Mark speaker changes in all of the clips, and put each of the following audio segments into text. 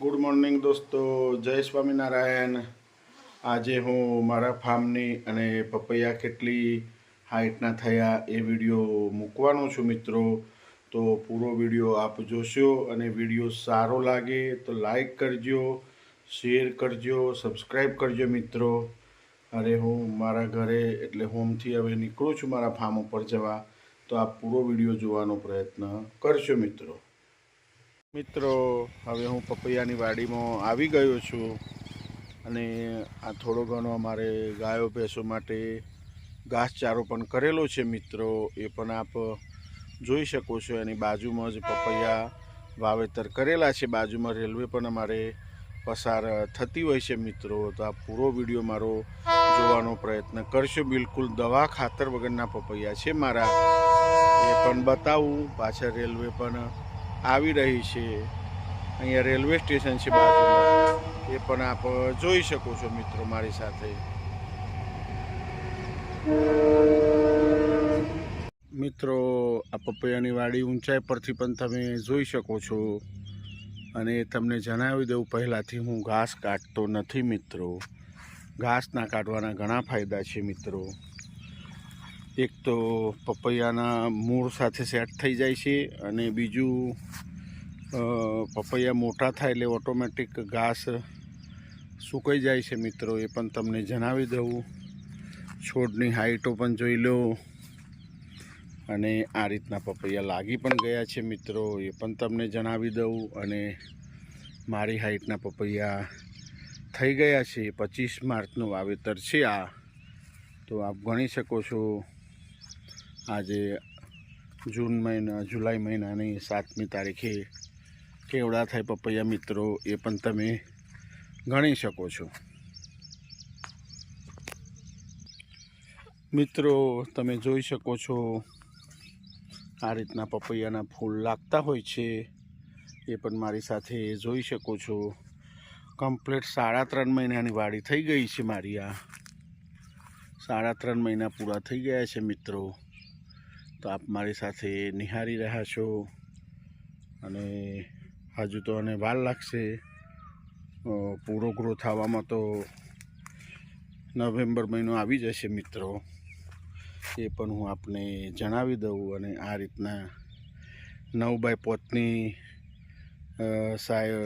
Speaker 1: Good morning દોસ્તો. જય સ્વામિનારાયણ. આજે હું મારા ફાર્મની અને પપૈયા કેટલી હાઇટના થયા એ વીડિયો મૂકવાનો છું મિત્રો. તો પૂરો વીડિયો આપ જોશો અને વીડિયો સારો લાગે તો લાઈક કરજો, શેર કરજો, સબસ્ક્રાઈબ કરજો મિત્રો. અરે હું મારા ઘરે એટલે હોમથી હવે નીકળું છું મારા ફાર્મ ઉપર જવા. તો આપ પૂરો વીડિયો જોવાનો પ્રયત્ન કરશો મિત્રો. મિત્રો, હવે હું પપૈયાની વાડીમાં આવી ગયો છું અને આ થોડો ઘણો અમારે ગાયો ભેંસો માટે ઘાસચારો પણ કરેલો છે મિત્રો. એ પણ આપ જોઈ શકો છો. એની બાજુમાં જ પપૈયા વાવેતર કરેલા છે. બાજુમાં રેલવે પણ અમારે પસાર થતી હોય છે મિત્રો. તો આ પૂરો વીડિયો મારો જોવાનો પ્રયત્ન કરશો. બિલકુલ દવા ખાતર વગરના પપૈયા છે મારા. એ પણ બતાવું. પાછળ રેલવે પણ આવી રહી છે. અહીંયા રેલવે સ્ટેશન છે બાજુમાં. એ પણ આપ જોઈ શકો છો મિત્રો મારી સાથે. મિત્રો, આ પપૈયાની વાડી ઊંચાઈ પરથી પણ તમે જોઈ શકો છો. અને તમને જણાવી દઉં, પહેલાંથી હું ઘાસ કાઢતો નથી મિત્રો. ઘાસ ના કાઢવાના ઘણા ફાયદા છે મિત્રો. એક તો પપૈયાના મૂળ સાથે સેટ થઈ જાય છે અને બીજું પપૈયા મોટા થાય એટલે ઓટોમેટિક ઘાસ સુકાઈ જાય છે મિત્રો, એ પણ તમને જણાવી દઉં. છોડની હાઈટો પણ જોઈ લો. અને આ રીતના પપૈયા લાગી પણ ગયા છે મિત્રો, એ પણ તમને જણાવી દઉં. અને મારી હાઈટના પપૈયા થઈ ગયા છે, પચીસ માર્ચનું વાવેતર છે આ. તો આપ ગણી શકો છો આજે જૂન મહિના, જુલાઈ મહિનાની સાતમી તારીખે કેવડા થાય પપૈયા મિત્રો એ પણ તમે ગણી શકો છો. મિત્રો, તમે જોઈ શકો છો આ રીતના પપૈયાના ફૂલ લાગતા હોય છે. એ પણ મારી સાથે જોઈ શકો છો. કમ્પ્લીટ સાડા ત્રણ મહિનાની વાડી થઈ ગઈ છે મારી આ. સાડા ત્રણ મહિના પૂરા થઈ ગયા છે મિત્રો. તો આપ મારી સાથે નિહાળી રહ્યા છો. અને હજુ તો અને વાર લાગશે. પૂરો ગ્રો થવામાં તો નવેમ્બર મહિનો આવી જશે મિત્રો. એ પણ હું આપને જણાવી દઉં અને આ રીતના નવ બાય પોતની સાય,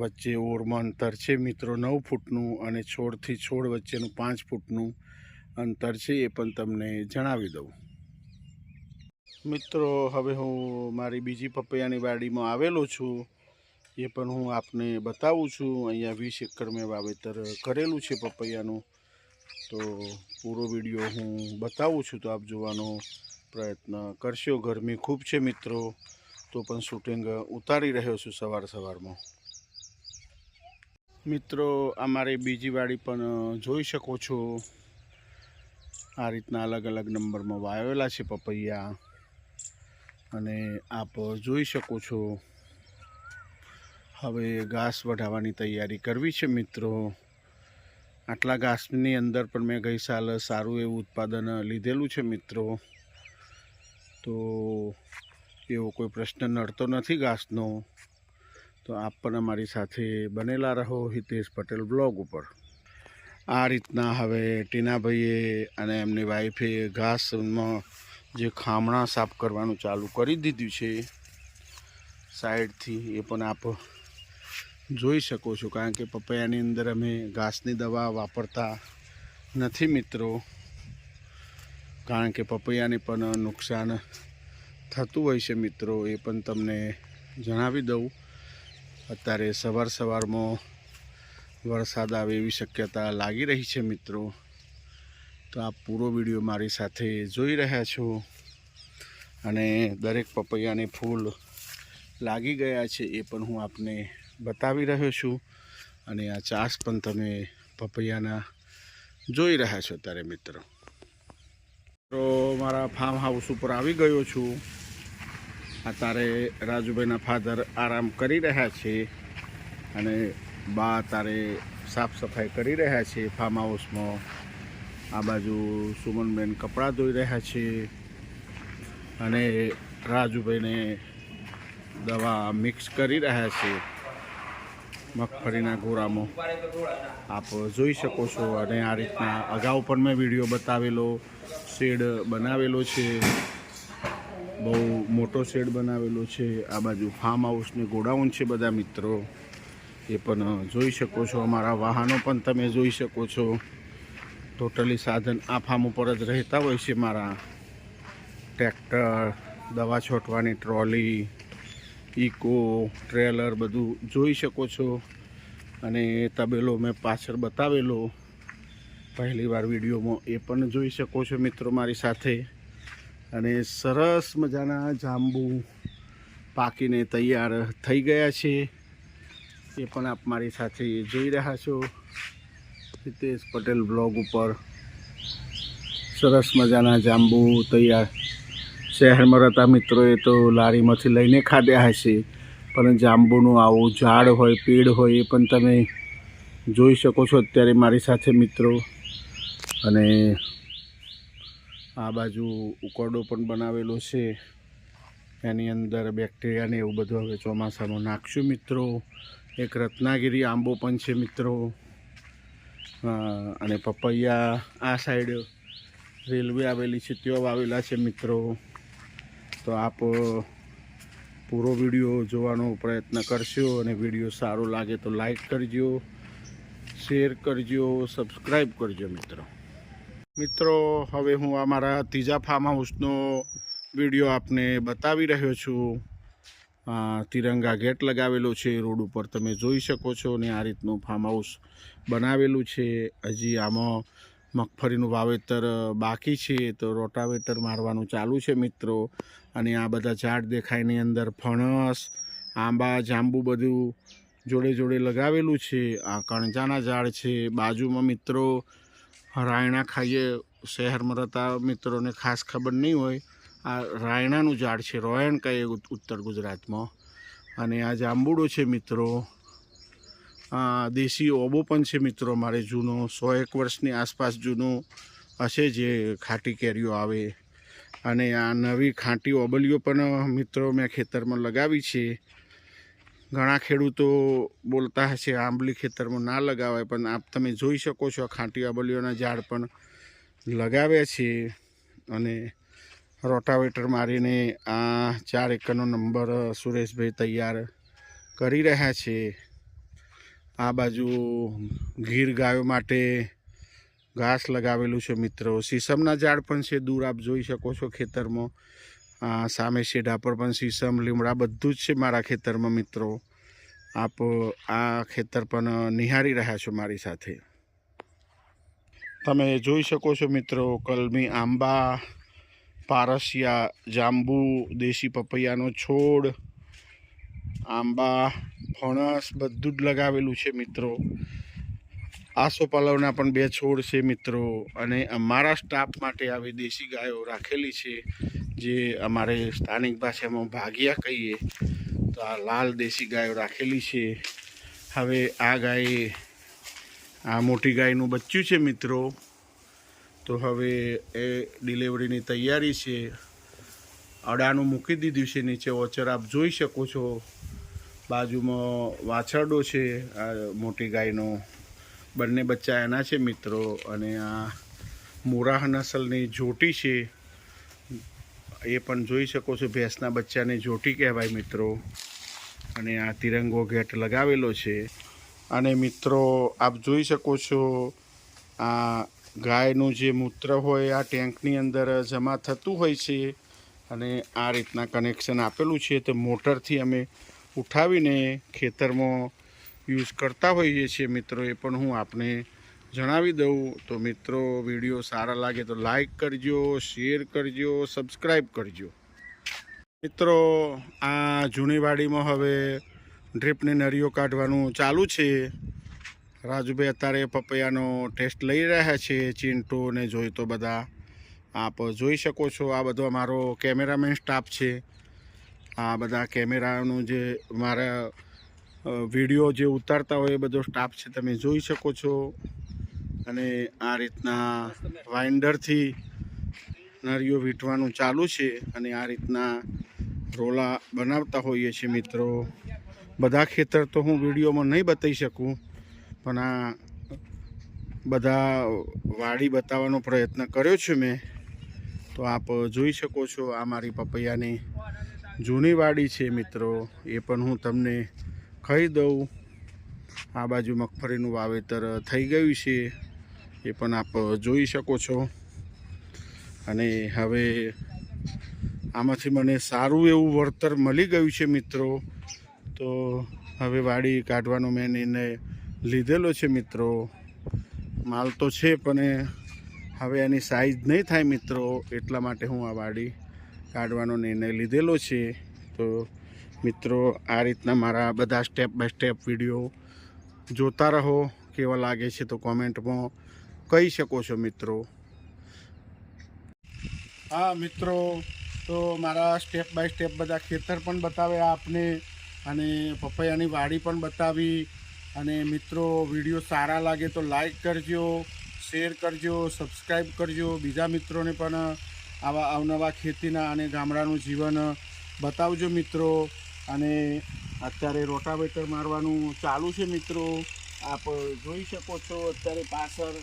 Speaker 1: વચ્ચે ઓરમાં અંતર છે મિત્રો નવ ફૂટનું અને છોડથી છોડ વચ્ચેનું પાંચ ફૂટનું અંતર છે એ પણ તમને જણાવી દઉં. મિત્રો, હવે હું મારી બીજી પપૈયાની વાડીમાં આવેલો છું. એ પણ હું આપને બતાવું છું. અહીંયા વીસ એકર મેં વાવેતર કરેલું છે પપૈયાનું. તો પૂરો વીડિયો હું બતાવું છું તો આપ જોવાનો પ્રયત્ન કરશો. ગરમી ખૂબ છે મિત્રો, તો પણ શૂટિંગ ઉતારી રહ્યો છું સવાર સવારમાં. મિત્રો આ મારી બીજી વાડી પણ જોઈ શકો છો. આ રીતના અલગ અલગ નંબરમાં વાવેલા છે પપૈયા. અને આપ જોઈ શકો છો, હવે ઘાસ વઢાવવાની તૈયારી કરવી છે મિત્રો. આટલા ઘાસની અંદર પણ મેં ગઈ સાલ સારું એવું ઉત્પાદન લીધેલું છે મિત્રો. તો એવો કોઈ પ્રશ્ન નડતો નથી ઘાસનો. તો આપ પણ અમારી સાથે બનેલા રહો હિતેશ પટેલ બ્લોગ ઉપર. આ રીતના હવે ટીનાભાઈએ અને એમની વાઈફે ઘાસમાં જે ખામણા સાફ કરવાનું ચાલુ કરી દીધું છે, સાઈડથી એ પણ આપ જોઈ શકો છો, કારણ કે પપૈયાની અંદર અમે ઘાસની દવા વાપરતા નથી મિત્રો. કારણ કે પપૈયાને પણ નુકસાન થતું હોય છે મિત્રો, એ પણ તમને જણાવી દઉં. અત્યારે સવાર સવારમાં વરસાદ આવે એવી શક્યતા લાગી રહી છે મિત્રો. તો આ પૂરો વીડિયો મારી સાથે જોઈ રહ્યા છો. અને દરેક પપૈયાને ફૂલ લાગી ગયા છે એ પણ હું આપને બતાવી રહ્યો છું. અને આ ચાસ પણ તમે પપૈયાના જોઈ રહ્યા છો ત્યારે મિત્રો. તો મારા ફાર્મ હાઉસ ઉપર આવી ગયો છું. અત્યારે રાજુભાઈના ફાધર આરામ કરી રહ્યા છે. અને બા અત્યારે સાફ સફાઈ કરી રહ્યા છે ફાર્મ હાઉસમાં આ બાજુ સુમનબેન કપડાં ધોઈ રહ્યા છે અને રાજુભાઈને દવા મિક્સ કરી રહ્યા છે મગફળીના ગોરામાં આપ જોઈ શકો છો અને આ રીતના અગાઉ પણ મેં વીડિયો બતાવેલો, શેડ બનાવેલો છે. બહુ મોટો શેડ બનાવેલો છે. આ બાજુ ફાર્મ હાઉસને ગોડાઉન છે બધા મિત્રો. એ પણ જોઈ શકો છો. અમારા વાહનો પણ તમે જોઈ શકો છો. ટોટલી સાધન આ ફાર્મ ઉપર જ રહેતા હોય છે મારા ટ્રેક્ટર, દવા છોટવાની ટ્રોલી, ઇકો, ટ્રેલર બધું જોઈ શકો છો. અને તબેલો મેં પાછળ બતાવેલો. પહેલી વાર વિડીયોમાં એ પણ જોઈ શકો છો મિત્રો મારી સાથે. અને સરસ મજાના જાંબુ પાકીને તૈયાર થઈ ગયા છે. એ પણ આપ મારી સાથે જોઈ રહ્યા છો. હિતેશ પટેલ બ્લોગ ઉપર. સરસ મજાના જાંબુ તૈયાર. શહેરમાં રહેતા મિત્રોએ તો લારીમાંથી લઈને ખાધ્યા હશે, પણ જાંબુનું આવું ઝાડ હોય પેડ હોય એ પણ તમે જોઈ શકો છો અત્યારે મારી સાથે મિત્રો. અને આ બાજુ ઉકરડો પણ બનાવેલો છે. એની અંદર બેક્ટેરિયાને એવું બધું હવે ચોમાસામાં નાખશું મિત્રો. એક રત્નાગીરી આંબો પણ છે મિત્રો. અને પપૈયા આ સાઈડ રેલવે આવેલી છે, ત્યાં વાવેલા છે મિત્રો. તો આપ પૂરો વીડિયો જોવાનો પ્રયત્ન કરશો અને વીડિયો સારો લાગે તો લાઈક કરજો શેર કરજો સબસ્ક્રાઈબ કરજો મિત્રો. મિત્રો, હવે હું આ મારા ત્રીજા ફાર્મ હાઉસનો વીડિયો આપને બતાવી રહ્યો છું. તિરંગા ગેટ લગાવેલો છે, રોડ ઉપર તમે જોઈ શકો છો ને આ રીતનું ફાર્મ હાઉસ બનાવેલું છે. હજી આમાં મગફળીનું વાવેતર બાકી છે તો રોટાવેટર મારવાનું ચાલુ છે મિત્રો. અને આ બધા ઝાડ દેખાયની અંદર, ફણસ, આંબા, જાંબુ બધું જોડે જોડે લગાવેલું છે. આ કણજાના ઝાડ છે. બાજુમાં મિત્રો, રાયણા ખાઈએ, શહેરમાં રહેતા મિત્રોને ખાસ ખબર નહીં હોય આ રાયણાનું ઝાડ છે, રોયણ કહે ઉત્તર ગુજરાતમાં. અને આ જાંબુડો છે મિત્રો, આ દેશી ઓબો પણ છે મિત્રો મારે જૂનો, સો એક વર્ષની આસપાસ જૂનો હશે જે ખાટી કેરીઓ આવે. અને આ નવી ખાંટી ઓબલીઓ પણ મિત્રો મેં ખેતરમાં લગાવી છે. ઘણા ખેડૂતો બોલતા હશે આંબલી ખેતરમાં ના લગાવાય, પણ આપ તમે જોઈ શકો છો ખાંટી ઓબલીઓના ઝાડ પણ લગાવ્યા છે. અને રોટાવેટર મારીને આ ચાર એકરનો નંબર સુરેશભાઈ તૈયાર કરી રહ્યા છે. આ બાજુ ગીર ગાયો માટે ઘાસ લગાવેલું છે મિત્રો. સીસમના ઝાડ પણ છે, દૂર આપ જોઈ શકો છો ખેતરમાં. આ સામે શેઢા પર પણ સીસમ, લીમડા બધું જ છે મારા ખેતરમાં મિત્રો. આપ આ ખેતર પણ નિહાળી રહ્યા છો મારી સાથે. તમે જોઈ શકો છો મિત્રો, કલમી આંબા પારસિયા, જાંબુ, દેશી પપૈયાનો છોડ, આંબા, ફણસ બધું જ લગાવેલું છે મિત્રો. આસોપાલવના પણ બે છોડ છે મિત્રો. અને અમારા સ્ટાફ માટે આવી દેશી ગાયો રાખેલી છે, જે અમારે સ્થાનિક ભાષામાં ભાગિયા કહીએ, તો આ લાલ દેશી ગાયો રાખેલી છે. હવે આ ગાય, આ મોટી ગાયનું બચ્ચું છે મિત્રો. તો હવે એ ડિલિવરીની તૈયારી છે. અડાનું મૂકી દીધું છે, નીચે ઓચર આપ જોઈ શકો છો. બાજુમાં વાછરડો છે, આ મોટી ગાયનો. બંને બચ્ચા એના છે મિત્રો, અને આ મોરાહ નસલની જોટી છે. એ પણ જોઈ શકો છો, ભેંસના બચ્ચાને જોટી કહેવાય મિત્રો. અને આ તિરંગો ગેટ લગાવેલો છે. અને મિત્રો, આપ જોઈ શકો છો, આ ગાયનું જે મૂત્ર હોય આ ટેન્કની અંદર જમા થતું હોય છે અને આ રીતના કનેક્શન આપેલું છે તો મોટરથી અમે ઉઠાવીને ખેતરમાં યુઝ કરતા હોઈએ છીએ મિત્રો, એ પણ હું આપને જણાવી દઉં. તો મિત્રો, વીડિયો સારા લાગે તો લાઈક કરજો, શેર કરજો, સબસ્ક્રાઈબ કરજો. મિત્રો, આ જૂની વાડીમાં હવે ડ્રીપની નળીઓ કાઢવાનું ચાલુ છે. રાજુભાઈ અત્યારે પપૈયાનો ટેસ્ટ લઈ રહ્યા છે ચિંટુ ને જોઈતો બધા. આપ જોઈ શકો છો, આ બધો અમારો કેમેરામેન સ્ટાફ છે. આ બધા કેમેરાનું જે મારા વીડિયો જે ઉતારતા હોય એ બધો સ્ટાફ છે, તમે જોઈ શકો છો. અને આ રીતના વાઇન્ડરથી નળીઓ વીંટવાનું ચાલુ છે અને આ રીતના રોલા બનાવતા હોઈએ છીએ મિત્રો. બધા ખેતર તો હું વિડીયોમાં નહીં બતાવી શકું. પણ આ બધા વાડી બતાવવાનો પ્રયત્ન કર્યો છે મેં. તો આપ જોઈ શકો છો આ મારી પપૈયાની જૂની વાડી છે મિત્રો. એ પણ હું તમને કહી દઉં. આ બાજુ મગફળીનું વાવેતર થઈ ગયું છે. એ પણ આપ જોઈ શકો છો. અને હવે આમાંથી મને સારું એવું વળતર મળી ગયું છે મિત્રો. તો હવે વાડી કાઢવાનો મેં નિર્ણય લીધેલો છે મિત્રો. માલ તો છે પણ હવે એની સાઈઝ નહીં થાય મિત્રો, એટલા માટે હું આ વાડી કાઢવાનો નિર્ણય લીધેલો છે. તો મિત્રો, આ રીતના મારા બધા સ્ટેપ બાય સ્ટેપ વીડિયો જોતા રહો. કેવા લાગે છે તો કોમેન્ટમાં કહી શકો છો મિત્રો. હા મિત્રો, તો મારા સ્ટેપ બાય સ્ટેપ બધા ખેતર પણ બતાવ્યા આપને અને પપૈયાની વાડી પણ બતાવી અને મિત્રો, વીડિયો સારા લાગે તો લાઈક કરજો શેર કરજો સબસ્ક્રાઈબ કરજો. બીજા મિત્રોને પણ આવા અવનવા ખેતીના અને ગામડાનું જીવન બતાવજો મિત્રો. અને અત્યારે રોટાવેટર મારવાનું ચાલુ છે મિત્રો. આપ જોઈ શકો છો, અત્યારે પાછળ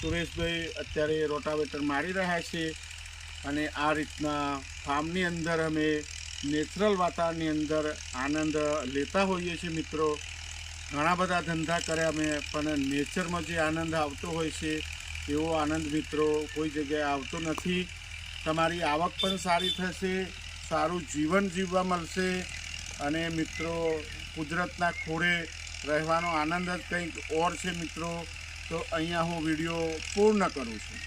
Speaker 1: સુરેશભાઈ અત્યારે રોટાવેટર મારી રહ્યા છે. અને આ રીતના ફાર્મની અંદર અમે નેચરલ વાતાવરણની અંદર આનંદ લેતા હોઈએ છીએ મિત્રો. ઘણા બધા ધંધા કર્યા મેં પણ નેચરમાં જે આનંદ આવતો હોય છે, એવો આનંદ મિત્રો કોઈ જગ્યાએ આવતો નથી. તમારી આવક પણ સારી થશે, સારું જીવન જીવવા મળશે અને મિત્રો કુદરતના ખોળે રહેવાનો આનંદ જ કંઈક ઓર છે મિત્રો. તો અહીંયા હું વીડિયો પૂર્ણ કરું છું.